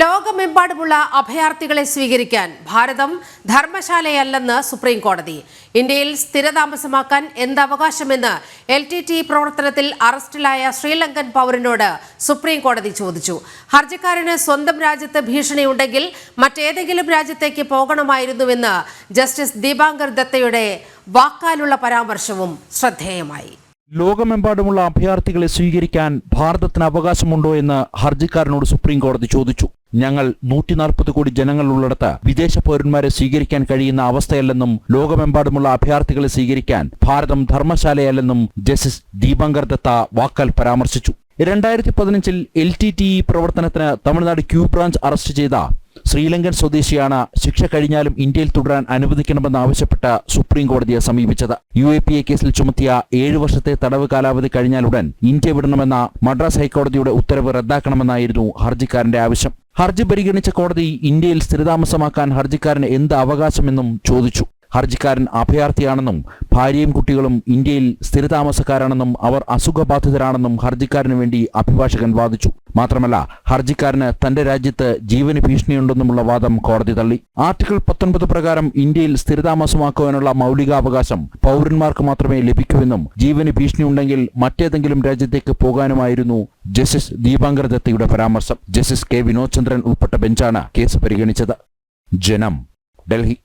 ലോകമെമ്പാടുമുള്ള അഭയാർത്ഥികളെ സ്വീകരിക്കാൻ ഭാരതം ധർമ്മശാലയല്ലെന്ന് സുപ്രീം കോടതി ഇന്ത്യയിൽ സ്ഥിരതാമസമാക്കാൻ എന്തവകാശമെന്ന് എൽ ടി ടി പ്രവർത്തനത്തിൽ അറസ്റ്റിലായ ശ്രീലങ്കൻ പൗരനോട് സുപ്രീം കോടതി ചോദിച്ചു. ഹർജിക്കാരന് സ്വന്തം രാജ്യത്ത് ഭീഷണിയുണ്ടെങ്കിൽ മറ്റേതെങ്കിലും രാജ്യത്തേക്ക് പോകണമായിരുന്നുവെന്ന് ജസ്റ്റിസ് ദീപാങ്കർ ദത്തയുടെ വാക്കാലുള്ള പരാമർശവും ശ്രദ്ധേയമായി. ലോകമെമ്പാടുമുള്ള അഭയാർത്ഥികളെ സ്വീകരിക്കാൻ ഭാരതത്തിന് അവകാശമുണ്ടോ എന്ന് ഹർജിക്കാരനോട് സുപ്രീം കോടതി ചോദിച്ചു. ഞങ്ങൾ നൂറ്റി നാൽപ്പത് കോടി ജനങ്ങളുള്ളിടത്ത് വിദേശ പൗരന്മാരെ സ്വീകരിക്കാൻ കഴിയുന്ന അവസ്ഥയല്ലെന്നും ലോകമെമ്പാടുമുള്ള അഭയാർത്ഥികളെ സ്വീകരിക്കാൻ ഭാരതം ധർമ്മശാലയല്ലെന്നും ജസ്റ്റിസ് ദീപങ്കർ ദത്ത വാക്കാൽ പരാമർശിച്ചു. രണ്ടായിരത്തി പതിനഞ്ചിൽ എൽ ടി ടി ഇ പ്രവർത്തനത്തിന് തമിഴ്നാട് ക്യൂ ബ്രാഞ്ച് അറസ്റ്റ് ചെയ്ത ശ്രീലങ്കൻ സ്വദേശിയാണ് ശിക്ഷ കഴിഞ്ഞാലും ഇന്ത്യയിൽ തുടരാൻ അനുവദിക്കണമെന്നാവശ്യപ്പെട്ട് സുപ്രീം കോടതിയെ സമീപിച്ചത്. യു എ പി എ കേസിൽ ചുമത്തിയ ഏഴു വർഷത്തെ തടവ് കാലാവധി കഴിഞ്ഞാലുടൻ ഇന്ത്യ വിടണമെന്ന മദ്രാസ് ഹൈക്കോടതിയുടെ ഉത്തരവ് റദ്ദാക്കണമെന്നായിരുന്നു ഹർജിക്കാരന്റെ ആവശ്യം. ഹർജി പരിഗണിച്ച കോടതി ഇന്ത്യയിൽ സ്ഥിരതാമസമാക്കാൻ ഹർജിക്കാരന് എന്ത് അവകാശമെന്നും ചോദിച്ചു. ഹർജിക്കാരൻ അഭയാർത്ഥിയാണെന്നും ഭാര്യയും കുട്ടികളും ഇന്ത്യയിൽ സ്ഥിരതാമസക്കാരാണെന്നും അവർ അസുഖബാധിതരാണെന്നും ഹർജിക്കാരന് വേണ്ടി അഭിഭാഷകൻ വാദിച്ചു. മാത്രമല്ല ഹർജിക്കാരന് തന്റെ രാജ്യത്ത് ജീവന് ഭീഷണിയുണ്ടെന്നുമുള്ള വാദം കോടതി തള്ളി. ആർട്ടിക്കിൾ പത്തൊൻപത് പ്രകാരം ഇന്ത്യയിൽ സ്ഥിരതാമസമാക്കുവാനുള്ള മൗലികാവകാശം പൗരന്മാർക്ക് മാത്രമേ ലഭിക്കൂവെന്നും ജീവന് ഭീഷണിയുണ്ടെങ്കിൽ മറ്റേതെങ്കിലും രാജ്യത്തേക്ക് പോകാനുമായിരുന്നു ജസ്റ്റിസ് ദീപാങ്കർ ദത്തയുടെ പരാമർശം. Justice K. വിനോദ് ചന്ദ്രൻ ഉൾപ്പെട്ട ബെഞ്ചാണ് കേസ് പരിഗണിച്ചത്. ജനം ഡൽഹി.